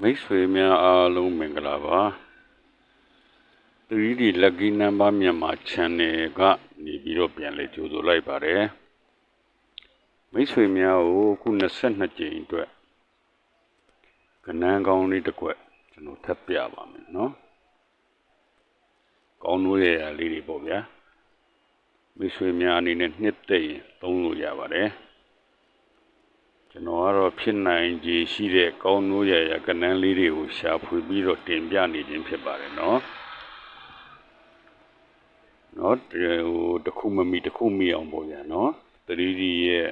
မိတ်ဆွေများအားလုံးမင်္ဂလာပါသတိဒီလက်ကီနံပါတ်မြန်မာ channel ကနေပြီးတော့ပြန်လည်ကြိုဆိုလိုက်ပါတယ်မိတ်ဆွေများကိုအခု22ကြိမ်အတွက်ကဏန်းကောင်းလေးတစ်ခွက်ကျွန်တော်ထပ်ပြပါမယ်နော်ကောင်းလို့ရရလေးတွေပေါ့ဗျာမိတ်ဆွေများအနေနဲ့နှစ်သိမ့်သုံးလို့ရပါတယ် ကျွန်တော်ကတော့ဖြစ်နိုင်ခြေရှိတဲ့ကောင်းနိုးရရကနန်းလေးတွေကိုရှာဖွေပြီးတော့တင်ပြနေခြင်းဖြစ်ပါတယ်နော်နော်ဟိုတခုမမီတခုမီအောင်ပေါ့ဗျာနော် 3D ရဲ့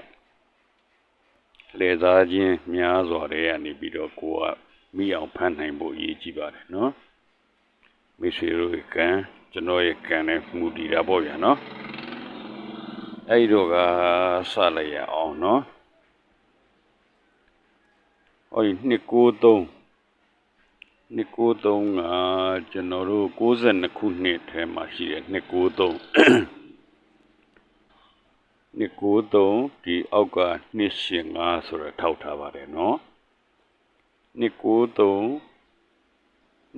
လေသားချင်းများစွာတွေကနေပြီးတော့ကိုကမိအောင်ဖန်နိုင်ဖို့အရေးကြီးပါတယ်နော်မိတ်ဆွေတို့ကံကျွန်တော်ရဲ့ကံနဲ့မှုတည်တာပေါ့ဗျာနော်အဲ့ဒီတော့ကစလိုက်ရအောင်နော် အော်293 293ကကျွန်တော်တို့62ခုနှစ်ထဲမှာရှိတယ်293 293ဒီအောက်က285ဆိုတော့ထောက်ထားပါတယ်နော်293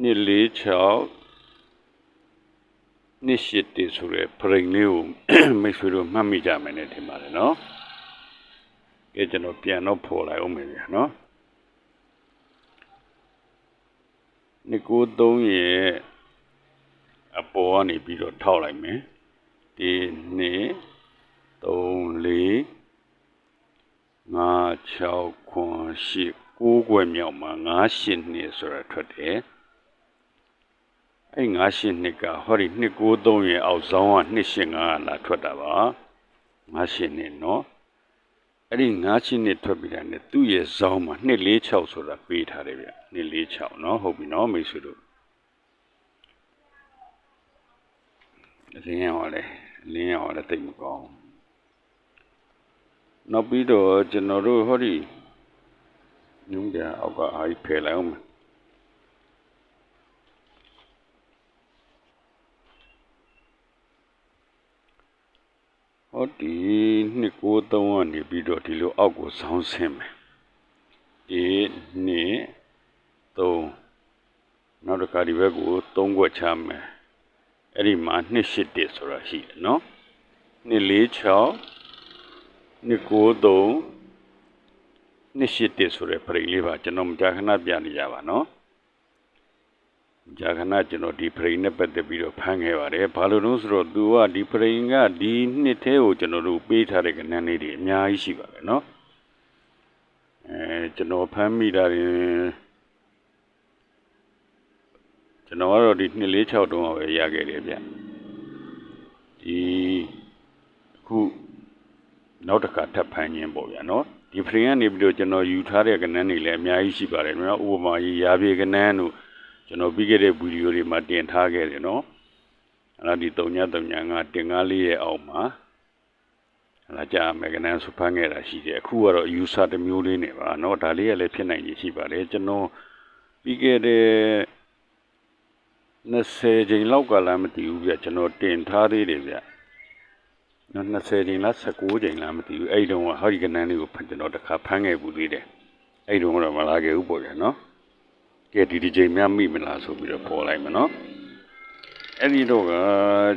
246 281ဆိုတဲ့ဖရိန်လေးကိုမိတ်ဆွေတို့မှတ်မိကြမယ်နဲ့ထင်ပါတယ်နော်။ကဲကျွန်တော်ပြန်တော့ဖော်လိုက်အောင်မယ်ဗျာနော်။ 293ရဲ့အပေါ်ကနေပြီးတော့ထောက်လိုက်မယ်ဒီ2 3 4 5 6 9 10 9ခွဲမြောက်မှာ9ရှစ်နှစ်ဆိုတာထွက်တယ်အဲ့9ရှစ်နှစ်ကဟောဒီ293ရဲ့အောက်ဆောင်က285လာထွက်တာပါ9ရှစ်နှစ်เนาะ အဲ့ဒီ9ရှစ်နှစ်ထွက်ပြီးတာနဲ့သူ့ရဲ့ဇောင်းမှာ246ဆိုတာပေးထားတယ်ဗျ246เนาะဟုတ်ပြီเนาะမိတ်ဆွေတို့အလင်းရောလဲအလင်းရောလဲတိတ်မကောင်းနောက်ပြီးတော့ကျွန်တော်တို့ဟောဒီညုံကြအောက်ကအားကြီးဖယ်လိုက်အောင် ဟောဒီနှစ်ကိုသုံးကနေပြီးတော့ဒီလိုအောက်ကိုဆောင်းဆင်းမယ်ဒီနှစ်သုံးနောက်တစ်ခါဒီဘက်ကိုသုံးခွက်ချမယ်အဲ့ဒီမှာနှစ်ရှစ်တစ်ဆိုတာရှိတယ်နော်နှစ်လေး6 293 281ဆိုတဲ့ပရိလေးပါကျွန်တော်မကြာခဏပြနေကြပါနော် မကြာခဏကျွန်တော်ဒီပရိနဲ့ပတ်သက်ပြီးတော့ဖမ်းခဲ့ပါတယ်ဘာလို့လို့ဆိုတော့သူကဒီပရိကဒီနှစ်ထဲကိုကျွန်တော်တို့ပေးထားတဲ့ကဏ္ဍလေးတွေအများကြီးရှိပါတယ်နော်အဲကျွန်တော်ဖမ်းမိတာရင်ကျွန်တော်ကတော့ဒီ246တုန်းကပဲရခဲ့တယ်ဗျဒီအခုနောက်တစ်ခါထပ်ဖမ်းခြင်းပေါ့ဗျာနော်ဒီဖရင်ကနေပြီးတော့ကျွန်တော်ယူထားတဲ့ကဏ္ဍတွေလည်းအများကြီးရှိပါတယ်နော်ဥပမာကြီးရာပြေကဏ္ဍတို့ ကျွန်တော်ပြီးခဲ့တဲ့ဗီဒီယိုတွေမှာတင်ထားခဲ့တယ်နော်အဲ့ဒါဒီ3ည3ညကတင်ကားလေးရဲ့အောက်မှာအဲ့ဒါကြာမယ်ကဏ္ဍဆိုဖမ်းခဲ့တာရှိတယ်အခုကတော့ယူဆတစ်မျိုးလေးနေပါနော်ဒါလေးကလည်းဖြစ်နိုင်ရရှိပါတယ်ကျွန်တော်ပြီးခဲ့တဲ့20ချိန်လောက်ကလည်းမတည်ဘူးဗျကျွန်တော်တင်ထားသေးတယ်ဗျနော်20ချိန်လား19ချိန်လားမသိဘူးအဲ့တုန်းကဟောဒီကနန်းလေးကိုကျွန်တော်တစ်ခါဖမ်းခဲ့ဘူးသေးတယ်အဲ့တုန်းကတော့မလာခဲ့ဘူးပေါ့ဗျာနော် ကဲဒီဒီချိန်များမိမလားဆိုပြီးတော့ပေါ်လိုက်မနော်အဲ့ဒီတော့က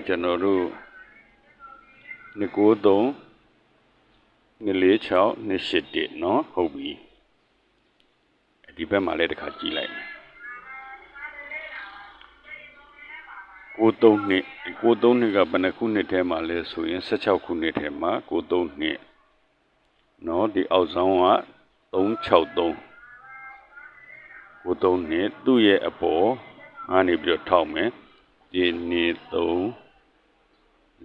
ကျွန်တော်တို့293 246 281เนาะဟုတ်ပြီဒီဘက်မှာလည်းတစ်ခါကြည့်လိုက်မယ်63နှစ်63နှစ်ကဘယ်နှခုနှစ်ထဲမှာလဲဆိုရင်16ခုနှစ်ထဲမှာ63နှစ်เนาะဒီအောက်ဆောင်က363 ကိုသုံးနဲ့သူ့ရဲ့အပေါ်ကနေပြီးတော့ထောက်မယ်ဒီနေ3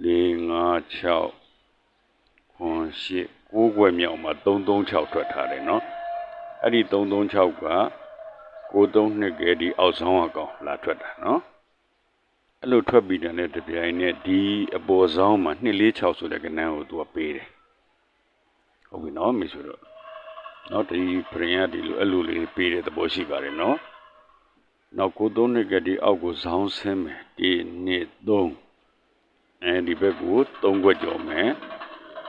4 5 6ခွန်ရှစ်ကိုးွယ်မြောက်မှာ336ထွက်ထားတယ်နော်အဲ့ဒီ336ကကိုသုံးနှစ်ကဒီအောက်ဆောင်အကောင်လာထွက်တာနော်အဲ့လိုထွက်ပြီးတဲ့တပြိုင်နဲ့ဒီအပေါ်ဆောင်မှာ246ဆိုတဲ့ကဏ္ဍကိုသူကပေးတယ်ဟုတ်ပြီနော်မိတ်ဆွေတို့ နော်ဒီပရင်ကဒီလိုအဲ့လိုလေးပေးတဲ့သဘောရှိပါတယ်နော်နောက်ကိုသုံးနှစ်ကဒီအောက်ကိုဇောင်းဆင်းမယ်ဒီနှစ်သုံးအဲဒီဘက်ကိုသုံးခွက်ကျော်မယ်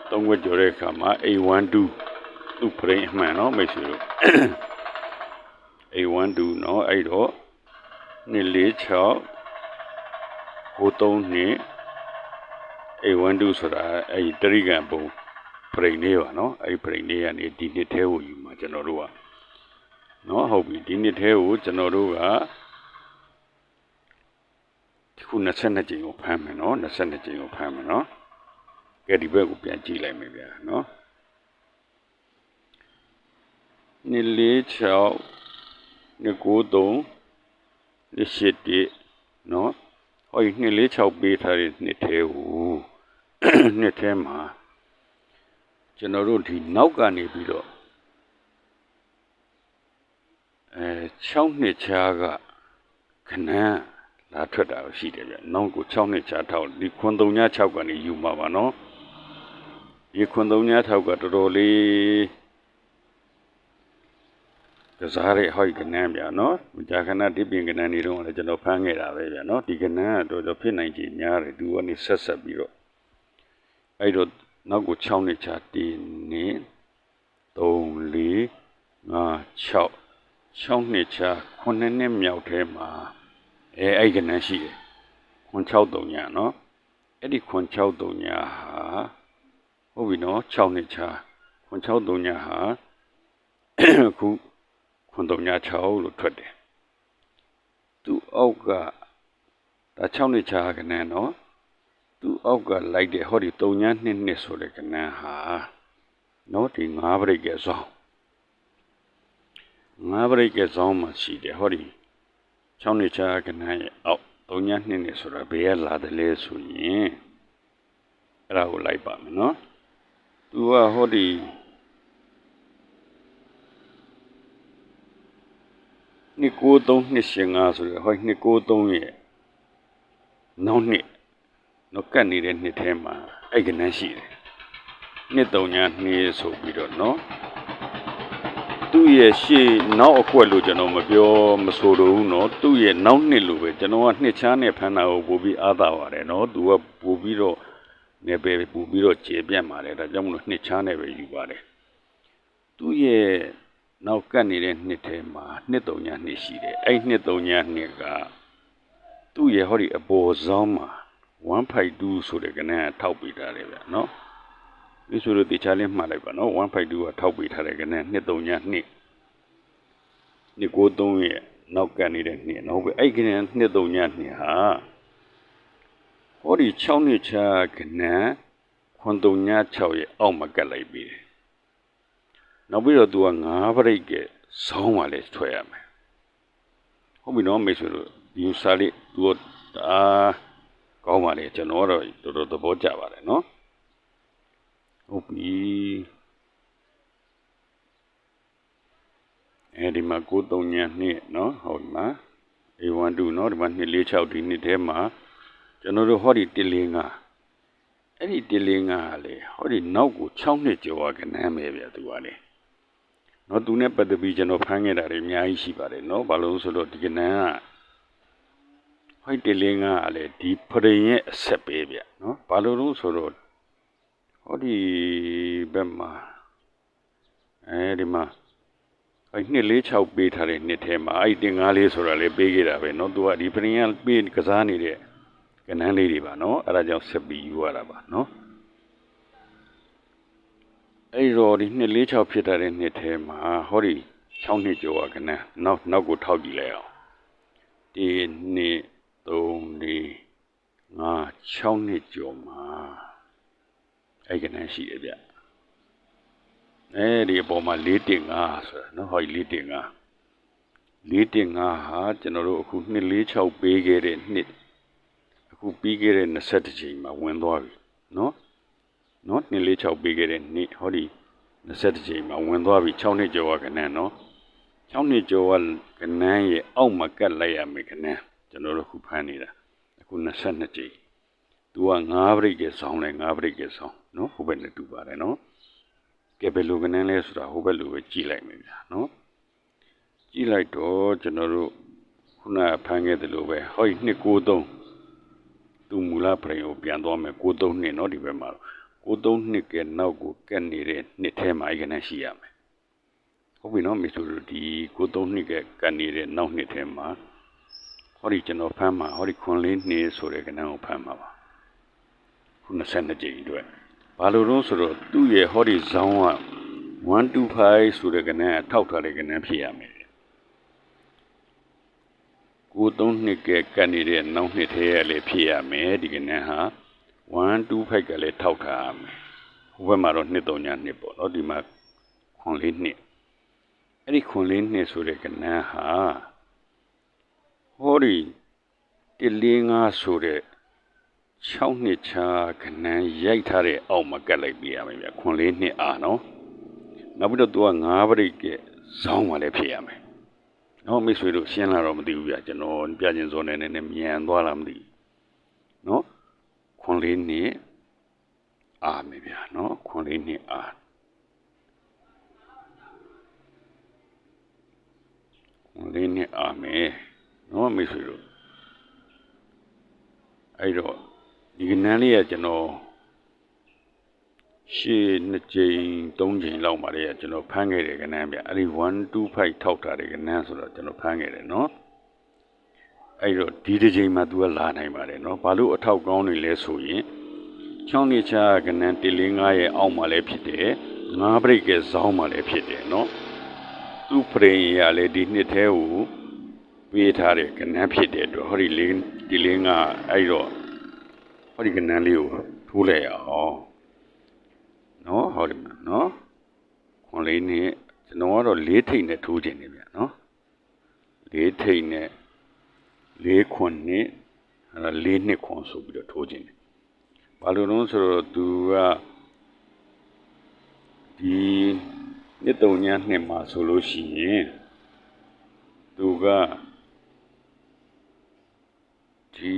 သုံးခွက်ကျော်တဲ့အခါမှာ A12 သူ့ပရင်အမှန်နော်မိတ်ဆွေတို့ A12 နော်အဲ့တော့နှစ်လေး6ဟိုသုံးနှစ် A12 ဆိုတာအဲ့ဒီတရိကံပုံ ပရိနေပါနော်အဲ့ပရိနေကနေဒီနှစ်သေးကိုယူမှာကျွန်တော်တို့ကနော်ဟုတ်ပြီဒီနှစ်သေးကိုကျွန်တော်တို့ကဒီခု22ကျင်ကိုဖမ်းမယ်နော်22ကျင်ကိုဖမ်းမယ်နော်ကဲဒီဘက်ကိုပြန်ကြည့်လိုက်မယ်ဗျာနော်နှစ်လေး6နှစ်9 3နှစ်7တနော်ဟောဒီနှစ်လေး6ပေးထားတဲ့နှစ်သေးကိုနှစ်သေးမှာ ကျွန်တော်တို့ဒီနောက်ကနေပြီးတော့အဲ6နှစ်ချားကခဏလာထွက်တာရှိတယ်ဗျနောက်ကို6နှစ်ချားထောက်ဒီခွန်3ည6ကနေယူမှာပါနော်ဒီခွန်3ည6ကတော်တော်လေးကစားရဲဟောက်ကနန်းဗျာနော်မကြာခဏဒီပြင်ကနန်းနေတော့လည်းကျွန်တော်ဖမ်းခဲ့တာပဲဗျာနော်ဒီကနန်းကတော့တော်ဖြစ်နိုင်ကြများတယ်သူကနေဆက်ဆက်ပြီးတော့အဲ့တော့ နောက်ကို6နှစ်ချာတင်းနေ3 4 5 6 6နှစ်ချာ9နှစ်မြောက်ထဲမှာအဲအဲ့ကနန်းရှိတယ်ခွန်6 3ညနော်အဲ့ဒီခွန်6 3ညဟာဟုတ်ပြီနော်6နှစ်ချာခွန်6 3ညဟာအခုခွန်3ည6လို့ထွက်တယ်သူအောက်ကဒါ6နှစ်ချာကနန်းနော် သူအောက်ကလိုက်တဲ့ဟောဒီ3ည2နှစ်ဆိုတဲ့ကနန်းဟာနော်ဒီ9ပရိတ်ကစောင်းငါးပရိတ်ကစောင်းမှာရှိတယ်ဟောဒီ6နှစ်ချာကနန်းရဲ့အောက်3ည2နှစ်ဆိုတာဘယ်ကလာတယ်လဲဆိုရင်အဲ့ဒါကိုလိုက်ပါမယ်နော်သူကဟောဒီနှစ်93နှစ်ရှင်ငါဆိုရဟောနှစ်93ရဲ့နောက်နှစ် နော်ကတ်နေတဲ့နှစ်ထဲမှာအဲ့ကနန်းရှိတယ်နှစ်သုံးညာနှစ်ဆိုပြီးတော့နော်သူ့ရဲ့ရှေ့နောက်အကွက်လို့ကျွန်တော်မပြောမဆိုတော့ဘူးနော်သူ့ရဲ့နောက်နှစ်လို့ပဲကျွန်တော်ကနှစ်ချားနဲ့ဖမ်းတာကိုပို့ပြီးအားသာပါတယ်နော်သူကပို့ပြီးတော့နေပဲပို့ပြီးတော့ကျေပြတ်ပါတယ်ဒါကြောင့်မလို့နှစ်ချားနဲ့ပဲယူပါတယ်သူ့ရဲ့နောက်ကပ်နေတဲ့နှစ်ထဲမှာနှစ်သုံးညာနှစ်ရှိတယ်အဲ့နှစ်သုံးညာနှစ်ကသူ့ရဲ့ဟောဒီအပေါ်ဆောင်မှာ 152ဆိုတဲ့ကနေ့ကထောက်ပေးထားတယ်ဗျနော်ဒီဆိုတော့တခြားလေးမှတ်လိုက်ပါနော်152ကထောက်ပေးထားတဲ့ကနေ့23ည2 293ရဲ့နောက်ကန်နေတဲ့နှစ်နော်ဟုတ်ပြီအဲ့ကနေ့23ည2ဟာဟောဒီ6နှစ်ချာကနေ့93ည6ရဲ့အောက်မှာကတ်လိုက်ပြီးတယ်နောက်ပြီးတော့သူက9ပြိတ်ကစောင်းမှလည်းထွက်ရမယ်ဟုတ်ပြီနော်မိတ်ဆွေတို့ဒီစာလေးသူကအာ ကောင်းပါလေကျွန်တော်တော့တော်တော်သဘောကျပါတယ်နော်ဟုတ်ပြီအဲဒီမှာ939နှစ်နော်ဟုတ်မှာ A12 နော်ဒီမှာ246ဒီနှစ်ထဲမှာကျွန်တော်တို့ဟောဒီ145အဲ့ဒီ145ကလေဟောဒီနောက်ကို6နှစ်ကျော်ကနမ်းပဲဗျသူကလေနော်သူနဲ့ပတ်သက်ပြီးကျွန်တော်ဖမ်းခဲ့တာတွေအများကြီးရှိပါတယ်နော်ဘာလို့ဆိုတော့ဒီကနန်းက ဟို105ကလေဒီဖရင်ရဲ့အဆက်ပဲဗျเนาะဘာလို့လို့ဆိုတော့ဟောဒီဘက်မှာအဲဒီမှာအဲနှစ်လေး6ပေးထားတဲ့နှစ်ထဲမှာအဲ့တင်၅လေးဆိုတာလေးပေးခဲ့တာပဲเนาะသူကဒီပရင်ကပေးကစားနေတဲ့ကနန်းလေးတွေပါเนาะအဲ့ဒါကြောင့်ဆက်ပြီးယူရတာပါเนาะအဲ့တော့ဒီနှစ်လေး6ဖြစ်တဲ့နှစ်ထဲမှာဟောဒီ6နှစ်ကျော်ကနန်းနောက်နောက်ကိုထောက်ကြည့်လိုက်အောင်ဒီနှစ် 3 4 5 6နှစ်ကျော်မှာအဲ့ကနန်းရှိတယ်ဗျအဲဒီအပေါ်မှာ4.5ဆိုတာနော်ဟောဒီ4.5 4.5ဟာကျွန်တော်တို့အခု246ပေးခဲ့တဲ့နှစ်အခုပြီးခဲ့တဲ့21ချိန်မှာဝင်သွားပြီနော်နော်246ပေးခဲ့တဲ့နှစ်ဟောဒီ21ချိန်မှာဝင်သွားပြီ6နှစ်ကျော်ကနန်းနော်6နှစ်ကျော်ကကနန်းရဲ့အောက်မှာကတ်လိုက်ရမယ်ကနန်း ကျွန်တော်တို့ခုဖမ်းနေတာအခု22ချိန်သူက9ပရိတ်ကဆောင်းလဲ9ပရိတ်ကဆောင်းနော်ဟိုဘက်နဲ့တူပါတယ်နော်ကဲဘယ်လိုကနန်းလဲဆိုတာဟိုဘက်လိုပဲကြည့်လိုက်မယ်ဗျာနော်ကြည့်လိုက်တော့ကျွန်တော်တို့ခုနဖမ်းခဲ့တယ်လို့ပဲဟောဒီ293သူမူလပရိကိုပြန်သွားမယ်93နှစ်နော်ဒီဘက်မှာ93နှစ်ကနောက်ကိုကက်နေတဲ့နှစ်ထဲမှာအဲ့ကနန်းရှိရမယ်ဟဟုတ်ပြီနော်မိတ်ဆွေတို့ဒီကိုသုံးနှစ်ကကန်နေတဲ့နောက်နှစ်ထဲမှာ ဟောဒီကျွန်တော်ဖမ်းမှာဟောဒီခွန်လေးနှစ်ဆိုတဲ့ကဏ္ဍကိုဖမ်းမှာပါခု22ကြိမ်အတွက်ဘာလို့လို့ဆိုတော့သူ့ရဲ့ဟောဒီဇောင်းက125ဆိုတဲ့ကဏ္ဍကထောက်ထားတဲ့ကဏ္ဍဖြစ်ရမယ်ကိုသုံးနှစ်ကကန်နေတဲ့နောက်နှစ်ထဲရလည်းဖြစ်ရမယ်ဒီကဏ္ဍဟာ125ကလည်းထောက်ထားရမယ်ဟိုဘက်မှာတော့နှစ်3ညနှစ်ပေါ့နော်ဒီမှာခွန်လေးနှစ်အဲ့ဒီခွန်လေးနှစ်ဆိုတဲ့ကဏ္ဍဟာ ဟောဒီ145ဆိုတဲ့6နှစ်ချာကဏ္ဍရိုက်ထားတဲ့အောက်မှာကတ်လိုက်ပြရမယ်ဗျခွန်လေးနှစ်အာနော်နောက်ပြီးတော့သူက9ပရိတ်ကဇောင်းမှလည်းဖြစ်ရမယ်နော်မိတ်ဆွေတို့ရှင်းလာတော့မသိဘူးဗျကျွန်တော်ပြချင်းစောနေနေမြန်သွားလားမသိနော်ခွန်လေးနှစ်အာမယ်ဗျနော်ခွန်လေးနှစ်အာလေးနဲ့အာမယ် နော်မိတ်ဆွေတို့အဲ့တော့ဒီကနန်းလေးကကျွန်တော်ရှေ့နှစ်ကြိမ်သုံးကြိမ်လောက်မှာတည်းကကျွန်တော်ဖမ်းခဲ့တယ်ကနန်းဗျအဲ့ဒီ125ထောက်ထားတဲ့ကနန်းဆိုတော့ကျွန်တော်ဖမ်းခဲ့တယ်နော်အဲ့တော့ဒီတစ်ချိန်မှာသူကလာနိုင်ပါတယ်နော်ဘာလို့အထောက်ကောင်းနေလဲဆိုရင်ချောင်းနေချာကနန်း145ရဲ့အောက်မှာလည်းဖြစ်တယ်ငါးပရိတ်ကဇောင်းမှာလည်းဖြစ်တယ်နော်သူ့ဖရင်ရလည်းဒီနှစ်သေးကို ပေးထားတဲ့ကဏ္ဍဖြစ်တဲ့အတွက်ဟောဒီလေးဒီလေးကအဲ့တော့ဟောဒီကဏ္ဍလေးကိုထိုးလိုက်အောင်နော်ဟောဒီမှာနော်ခွန်လေးနဲ့ကျွန်တော်ကတော့လေးထိတ်နဲ့ထိုးခြင်းနေဗျာနော်လေးထိတ်နဲ့လေးခွန်နဲ့အဲ့ဒါလေးနှစ်ခွန်ဆိုပြီးတော့ထိုးခြင်းနေဘာလို့လဲဆိုတော့သူကဒီနှစ်တုံညာနှစ်မှာဆိုလို့ရှိရင်သူက ဒီ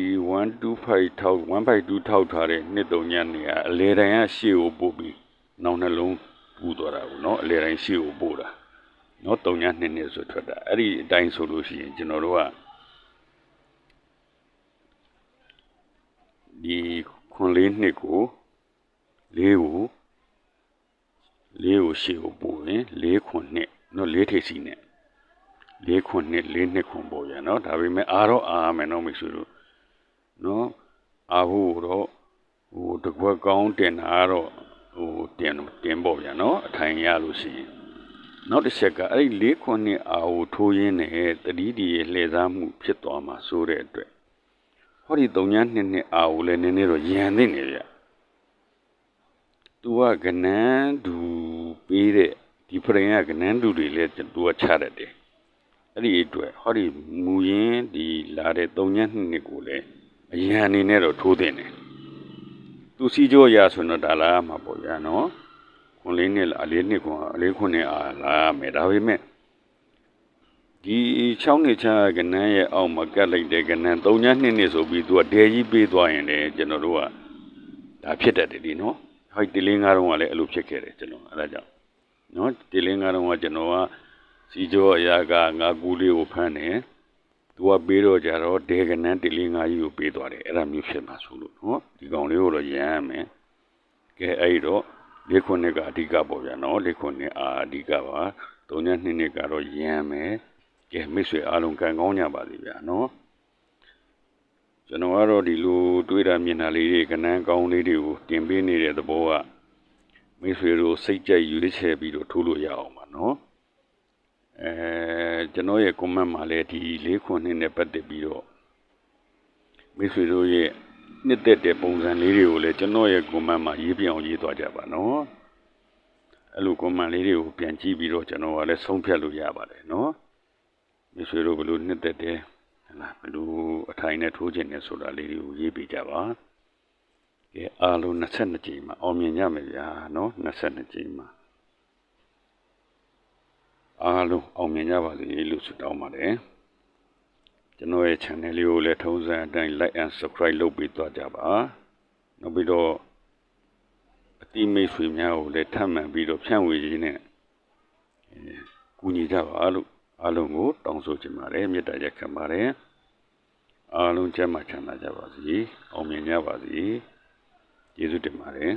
125ထောက်152ထောက်ထားတဲ့နှစ်သုံးညနေကအလေတိုင်းကရှေ့ကိုပို့ပြီးနောက်နှလုံးပူသွားတာကိုနော်အလေတိုင်းရှေ့ကိုပို့တာနော်သုံးညနှစ်နှစ်ဆိုထွက်တာအဲ့ဒီအတိုင်းဆိုလို့ရှိရင်ကျွန်တော်တို့ကဒီခွန်လေးနှစ်ကိုလေးကိုလေးကိုရှေ့ကိုပို့ရင်လေးခွန်နှစ်နော်လေးထိပ်စီနဲ့လေးခွန်နှစ်လေးနှစ်ခွန်ပို့ရနော်ဒါပေမဲ့အားတော့အားမယ်နော်မိတ်ဆွေတို့ နော်အားဖို့တော့ဟိုတကွက်ကောင်းတင်တာတော့ဟိုတင်တင်ပေါ့ဗျာနော်အထိုင်ရလို့ရှိရင်နောက်တစ်ချက်ကအဲ့ဒီလေးခွန်နှစ်အားကိုထိုးရင်းနဲ့တတိတီရဲ့လှည့်စားမှုဖြစ်သွားမှာဆိုတဲ့အတွက်ဟောဒီ၃ညနှစ်နှစ်အားကိုလည်းနည်းနည်းတော့ရန်သိနေဗျသူကကနန်းသူပေးတဲ့ဒီဖရင်ကကနန်းသူတွေလည်းသူကချတတ်တယ်အဲ့ဒီအတွက်ဟောဒီမူရင်းဒီလာတဲ့၃ညနှစ်နှစ်ကိုလည်း အရန်အနေနဲ့တော့ထိုးတင်တယ်သူစီကြောရာဆိုတော့ဒါလာမှာပေါ့ဗျာနော်ခွန်လေးနှစ်လားအလေးနှစ်ခွန်အလေးခွန်နဲ့အာလာမယ်ဒါပေမဲ့ဒီ6နှစ်ချကနန်းရဲ့အောက်မှာကတ်လိုက်တဲ့ကနန်း3ညနှစ်နှစ်ဆိုပြီးသူကဒဲကြီးပေးသွားရင်လည်းကျွန်တော်တို့ကဒါဖြစ်တတ်တယ်ဒီနော်ဟိုဒီလင်းကားတော့ကလည်းအဲ့လိုဖြစ်ခဲ့တယ်ကျွန်တော်အဲ့ဒါကြောင့်နော်ဒီလင်းကားတော့ကကျွန်တော်ကစီကျော်အရာကငါကူလေးကိုဖမ်းတယ် သူကပေးတော့ကြတော့ဒေကနန်းဒီလင်းကားကြီးကိုပေးသွားတယ်အဲ့ဒါမျိုးဖြစ်မှာဆိုလို့နော်ဒီကောင်လေးကိုတော့ရမ်းမယ်ကဲအဲ့တော့လေးခုနှစ်ကအဓိကပေါ့ဗျာနော်လေးခုနှစ်အာအဓိကပါသုံးညနှစ်နှစ်ကတော့ရမ်းမယ်ကဲမိတ်ဆွေအားလုံးကံကောင်းကြပါစေဗျာနော်ကျွန်တော်ကတော့ဒီလိုတွေးတာမြင်တာလေးတွေကနန်းကောင်းလေးတွေကိုတင်ပေးနေတဲ့သဘောကမိတ်ဆွေတို့စိတ်ကြိုက်ရွေးချယ်ပြီးတော့ထိုးလို့ရအောင်ပါနော် အဲကျွန်တော်ရဲ့ comment မှာလည်းဒီလေးခွန်နှစ်နဲ့ပတ်သက်ပြီးတော့မိတ်ဆွေတို့ရဲ့နှစ်သက်တဲ့ပုံစံလေးတွေကိုလည်းကျွန်တော်ရဲ့ comment မှာရေးပြအောင်ရေးသွားကြပါနော်အဲ့လို comment လေးတွေကိုပြန်ကြည့်ပြီးတော့ကျွန်တော်ကလည်းဆုံးဖြတ်လို့ရပါတယ်နော်မိတ်ဆွေတို့ဘယ်လိုနှစ်သက်တယ်လားဘယ်လိုအထိုင်နဲ့ထိုးခြင်းနဲ့ဆိုတာလေးတွေကိုရေးပြကြပါကဲအားလုံး22ကြိမ်မှာအောင်မြင်ကြမယ်ဗျာနော်22ကြိမ်မှာ အားလုံးအောင်မြင်ကြပါစေလို့ဆုတောင်းပါတယ်ကျွန်တော်ရဲ့ channel လေးကိုလည်းထုံးစံအတိုင်း like and subscribe လုပ်ပေးသွားကြပါနောက်ပြီးတော့အတိမိတ်ဆွေများကိုလည်းထပ်မံပြီးတော့ဖြန့်ဝေခြင်းနဲ့ကူညီကြပါလို့အားလုံးကိုတောင်းဆိုချင်ပါတယ်မေတ္တာရက်ခံပါတယ်အားလုံးကျမ်းမာချမ်းသာကြပါစေအောင်မြင်ကြပါစေကျေးဇူးတင်ပါတယ်